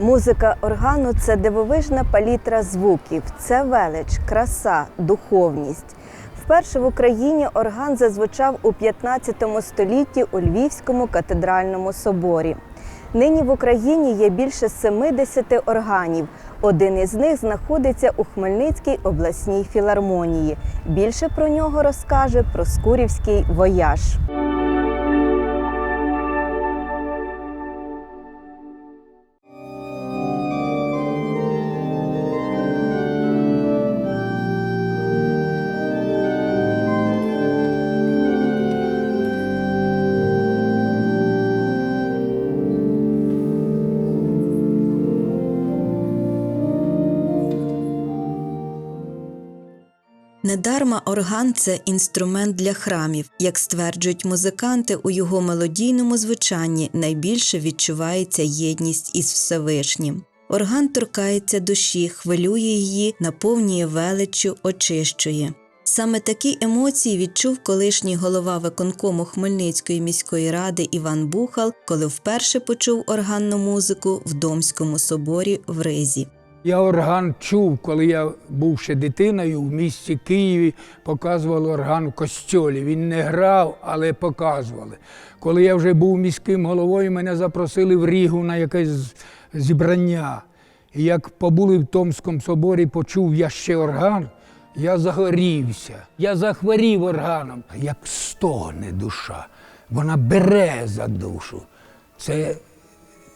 Музика органу це дивовижна палітра звуків, це велич, краса, духовність. Вперше в Україні орган зазвучав у 15 столітті у Львівському катедральному соборі. Нині в Україні є більше 70 органів. Один із них знаходиться у Хмельницькій обласній філармонії. Більше про нього розкаже Проскурівський вояж. Недарма орган це інструмент для храмів. Як стверджують музиканти, у його мелодійному звучанні найбільше відчувається єдність із Всевишнім. Орган торкається душі, хвилює її, наповнює величчю, очищує. Саме такі емоції відчув колишній голова виконкому Хмельницької міської ради Іван Бухал, коли вперше почув органну музику в Домському соборі в Ризі. Я орган чув, коли я був ще дитиною в місті Києві, показували орган в костьолі. Він не грав, але показували. Коли я вже був міським головою, мене запросили в Рігу на якесь зібрання. І як побули в Томському соборі, почув я ще орган, я загорівся. Я захворів органом, як стогне душа. Вона бере за душу. Це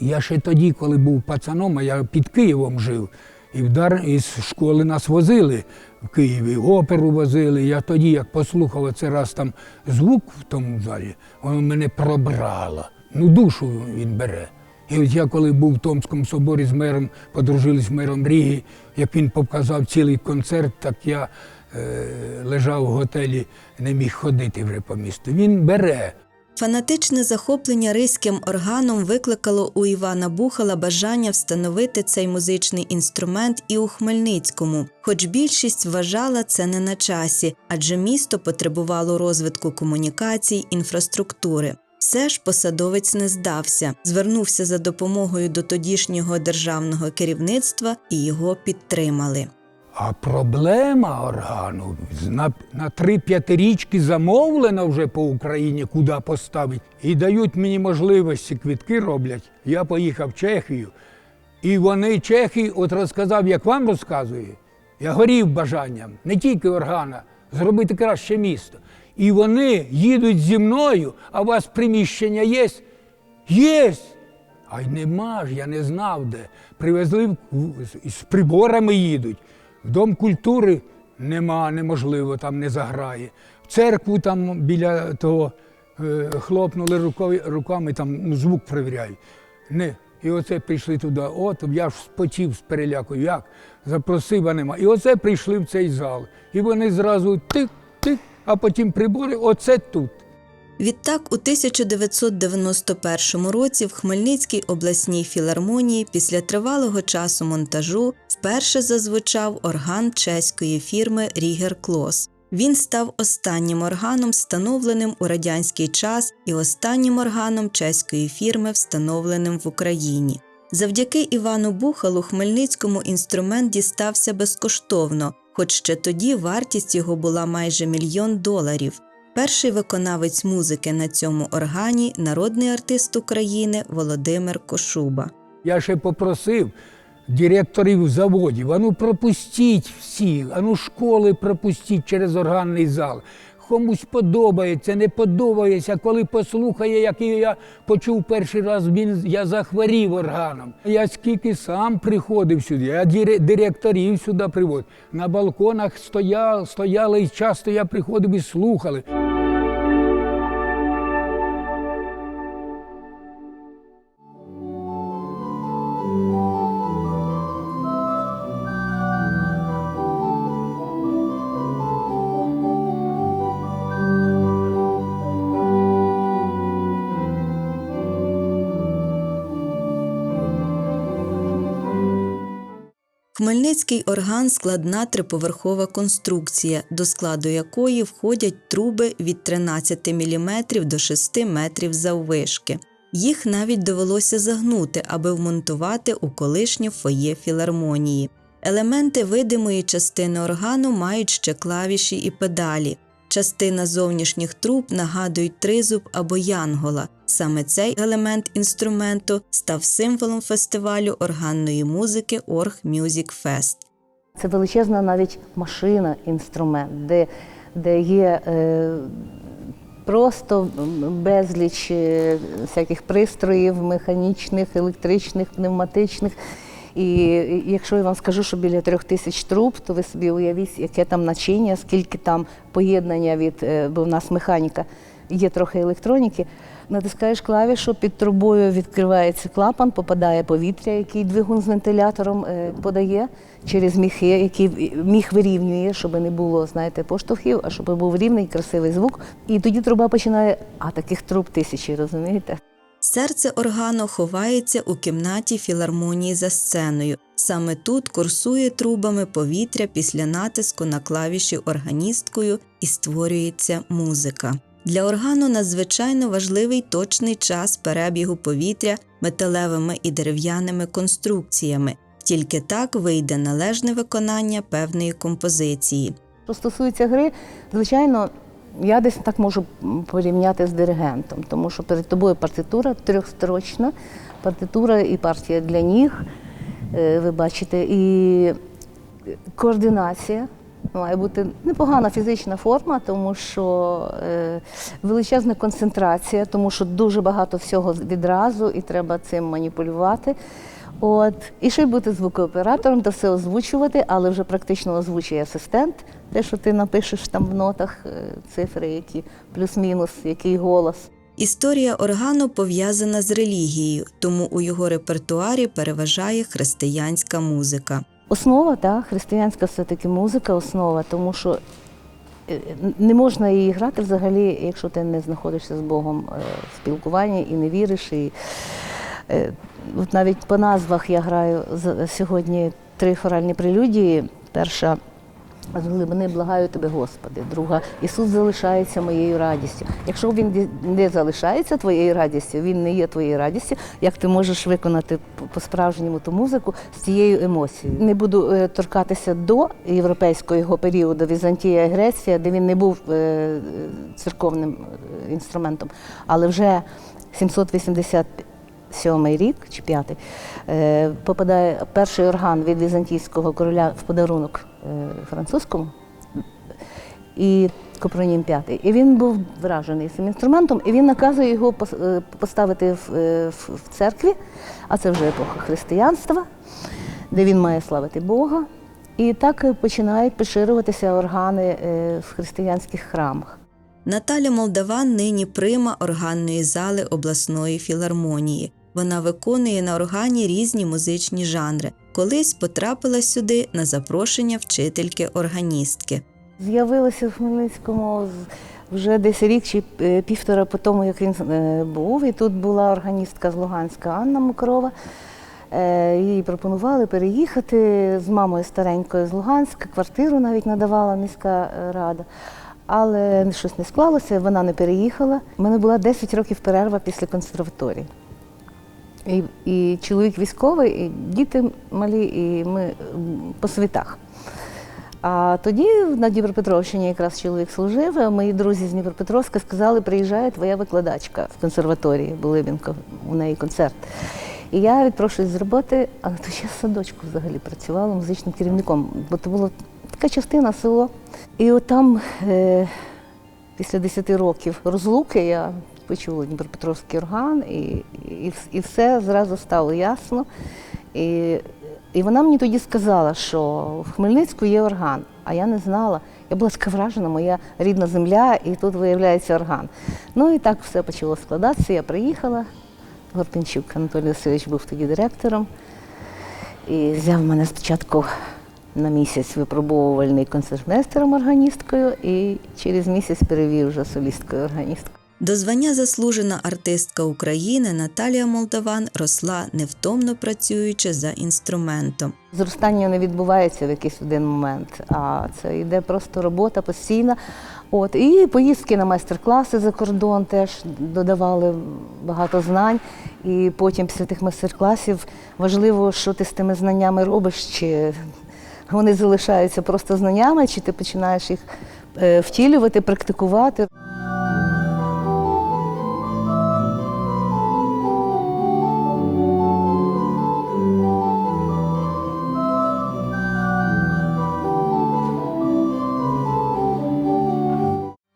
я ще тоді, коли був пацаном, а я під Києвом жив, і вдар із школи нас возили в Києві, оперу возили. Я тоді, як послухав оце раз там звук в тому залі, воно мене пробрало. Ну, душу він бере. І от я коли був в Томському соборі з мером, подружились з мером Ріги, як він показав цілий концерт, так я е, лежав в готелі, не міг ходити вже по місту. Він бере. Фанатичне захоплення ризьким органом викликало у Івана Бухала бажання встановити цей музичний інструмент і у Хмельницькому, хоч більшість вважала це не на часі, адже місто потребувало розвитку комунікацій, інфраструктури. Все ж посадовець не здався, звернувся за допомогою до тодішнього державного керівництва і його підтримали. А проблема органу на, на три п'ятирічки замовлена вже по Україні, куди поставити. І дають мені можливості, квітки роблять. Я поїхав в Чехію, і вони, чехи, от розказав, як вам розказую, я горів бажанням, не тільки органа, зробити краще місто. І вони їдуть зі мною, а у вас приміщення є? Є. А й нема ж, я не знав де. Привезли з приборами їдуть. В Дом культури нема, неможливо, там не заграє. В церкву там біля того е, хлопнули рукою, руками, там звук перевіряють. Не. І оце прийшли туди. От я ж спотів з переляку. Як? Запросив, а нема. І оце прийшли в цей зал. І вони зразу тик-тик, а потім прибори, оце тут. Відтак, у 1991 році в Хмельницькій обласній філармонії після тривалого часу монтажу вперше зазвучав орган чеської фірми Рігер Клос. Він став останнім органом, встановленим у радянський час, і останнім органом чеської фірми, встановленим в Україні. Завдяки Івану Бухалу Хмельницькому інструмент дістався безкоштовно, хоч ще тоді вартість його була майже мільйон доларів. Перший виконавець музики на цьому органі народний артист України Володимир Кошуба. Я ще попросив директорів заводів, ану пропустіть всіх, ану школи пропустіть через органний зал. Комусь подобається, не подобається. Коли послухає, який я почув перший раз, він я захворів органом. Я скільки сам приходив сюди, я директорів сюди приводив. На балконах стояв, стояли і часто я приходив і слухали. Хмельницький орган складна триповерхова конструкція, до складу якої входять труби від 13 мм до 6 метрів заввишки. Їх навіть довелося загнути, аби вмонтувати у колишнє фоє філармонії. Елементи видимої частини органу мають ще клавіші і педалі. Частина зовнішніх труб нагадують тризуб або янгола. Саме цей елемент інструменту став символом фестивалю органної музики Орг Music Fest. Це величезна навіть машина, інструмент, де, де є е, просто безліч е, всяких пристроїв, механічних, електричних, пневматичних. І якщо я вам скажу, що біля трьох тисяч труб, то ви собі уявіть, яке там начиння, скільки там поєднання від, е, бо в нас механіка, є трохи електроніки. Натискаєш клавішу, під трубою відкривається клапан, попадає повітря, який двигун з вентилятором е, подає через міхи, який міх вирівнює, щоб не було, знаєте, поштовхів, а щоб був рівний, красивий звук. І тоді труба починає, а таких труб тисячі, розумієте? Серце органу ховається у кімнаті філармонії за сценою. Саме тут курсує трубами повітря після натиску на клавіші органісткою і створюється музика. Для органу надзвичайно важливий точний час перебігу повітря металевими і дерев'яними конструкціями. Тільки так вийде належне виконання певної композиції. Що стосується гри, звичайно, я десь так можу порівняти з диригентом, тому що перед тобою партитура трьохстрочна, партитура і партія для ніг, е, ви бачите, і координація. Має бути непогана фізична форма, тому що е, величезна концентрація, тому що дуже багато всього відразу і треба цим маніпулювати. От. І ще й бути звукооператором та все озвучувати, але вже практично озвучує асистент, те, що ти напишеш там в нотах е, цифри, які плюс-мінус, який голос. Історія органу пов'язана з релігією, тому у його репертуарі переважає християнська музика. Основа, так, християнська все-таки музика, основа, тому що е, не можна її грати взагалі, якщо ти не знаходишся з Богом е, в спілкуванні і не віриш. І, е, навіть по назвах я граю сьогодні три хоральні прелюдії. Перша з глибини благаю тебе, Господи. Друга Ісус залишається моєю радістю. Якщо він не залишається твоєю радістю, він не є твоєю радістю, як ти можеш виконати по- по-справжньому ту музику з цією емоцією? Не буду е, торкатися до європейського його періоду Візантія і Греція, де він не був е, церковним е, інструментом, але вже 780 сьомий рік чи п'ятий, е, попадає перший орган від візантійського короля в подарунок е, французькому і Копронім п'ятий. І він був вражений цим інструментом, і він наказує його е, поставити в, в, в церкві, а це вже епоха християнства, де він має славити Бога. І так починають поширюватися органи в християнських храмах. Наталя Молдаван нині прима органної зали обласної філармонії. Вона виконує на органі різні музичні жанри. Колись потрапила сюди на запрошення вчительки органістки. З'явилася в Хмельницькому вже десь рік чи е, півтора по тому, як він е, був. І тут була органістка з Луганська Анна Мокрова. Е, Їй пропонували переїхати з мамою старенькою з Луганська, квартиру навіть надавала міська рада. Але щось не склалося, вона не переїхала. У мене була 10 років перерва після консерваторії. І, і чоловік військовий, і діти малі, і ми по світах. А тоді на Дніпропетровщині якраз чоловік служив. а Мої друзі з Дніпропетровська сказали, приїжджає твоя викладачка в консерваторії, Булибінко, у неї концерт. І я відпрошуюсь з роботи, але то ще в садочку взагалі працювала музичним керівником, бо це була така частина село. І от там е, після 10 років розлуки я почула Дніпропетровський орган, і, і, і все зразу стало ясно. І, і вона мені тоді сказала, що в Хмельницьку є орган, а я не знала. Я була така вражена, моя рідна земля, і тут виявляється орган. Ну і так все почало складатися. Я приїхала. Горпінчук Анатолій Васильович був тоді директором. І взяв мене спочатку на місяць випробовувальний концертмейстером органісткою, і через місяць перевів вже солісткою органісткою. До звання заслужена артистка України Наталія Молдаван росла невтомно працюючи за інструментом. Зростання не відбувається в якийсь один момент, а це йде просто робота постійна. От і поїздки на майстер-класи за кордон теж додавали багато знань. І потім після тих майстер-класів важливо, що ти з тими знаннями робиш, чи вони залишаються просто знаннями, чи ти починаєш їх е, втілювати, практикувати.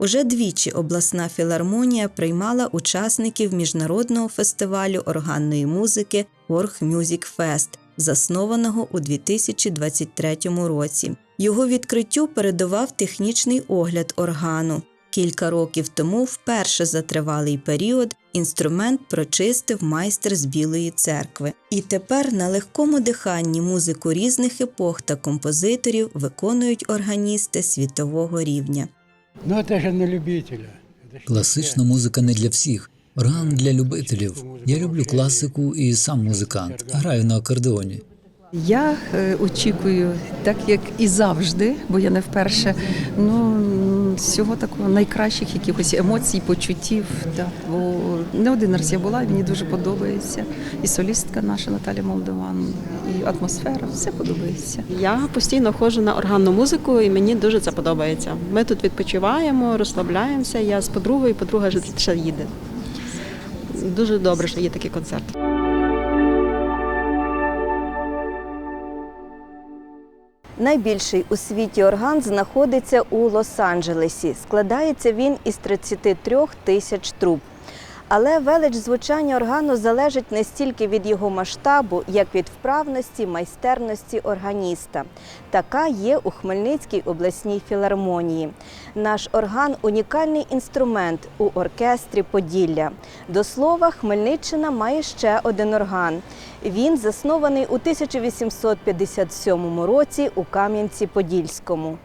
Уже двічі обласна філармонія приймала учасників міжнародного фестивалю органної музики Work Music Fest, заснованого у 2023 році. Його відкриттю передував технічний огляд органу. Кілька років тому, вперше за тривалий період, інструмент прочистив майстер з Білої церкви. І тепер на легкому диханні музику різних епох та композиторів виконують органісти світового рівня. Ну, это же на любителя. Класична музика не для всіх. Орган для любителів. Я люблю класику і сам музикант. Граю на акордеоні. Я е, очікую, так як і завжди, бо я не вперше, ну всього такого найкращих якихось емоцій, почуттів. Да. Бо не один раз я була, і мені дуже подобається. І солістка наша Наталя Молдован, і атмосфера, все подобається. Я постійно ходжу на органну музику, і мені дуже це подобається. Ми тут відпочиваємо, розслабляємося. Я з подругою, подруга ще їде. Дуже добре, що є такі концерти. Найбільший у світі орган знаходиться у Лос-Анджелесі. Складається він із 33 тисяч труб. Але велич звучання органу залежить не стільки від його масштабу, як від вправності, майстерності органіста. Така є у Хмельницькій обласній філармонії. Наш орган унікальний інструмент у оркестрі Поділля. До слова, Хмельниччина має ще один орган. Він заснований у 1857 році у Кам'янці-Подільському.